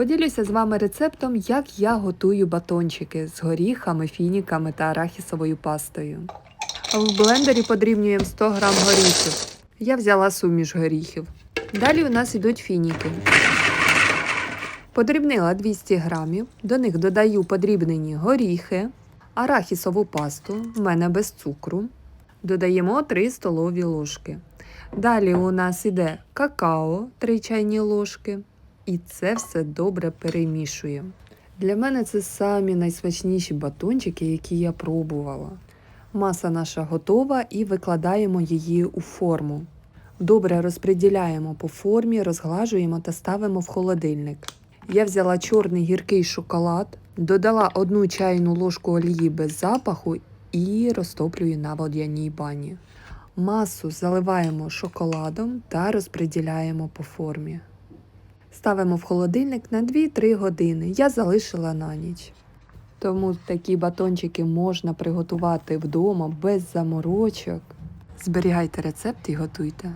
Поділюся з вами рецептом, як я готую батончики з горіхами, фініками та арахісовою пастою. В блендері подрібнюємо 100 г горіхів. Я взяла суміш горіхів. Далі у нас йдуть фініки. Подрібнила 200 грамів, до них додаю подрібнені горіхи, арахісову пасту, в мене без цукру. Додаємо 3 столові ложки. Далі у нас іде какао 3 чайні ложки. І це все добре перемішуємо. Для мене це самі найсмачніші батончики, які я пробувала. Маса наша готова і викладаємо її у форму. Добре розподіляємо по формі, розглажуємо та ставимо в холодильник. Я взяла чорний гіркий шоколад, додала одну чайну ложку олії без запаху і розтоплюю на водяній бані. Масу заливаємо шоколадом та розподіляємо по формі. Ставимо в холодильник на 2-3 години. Я залишила на ніч. Тому такі батончики можна приготувати вдома без заморочок. Зберігайте рецепт і готуйте.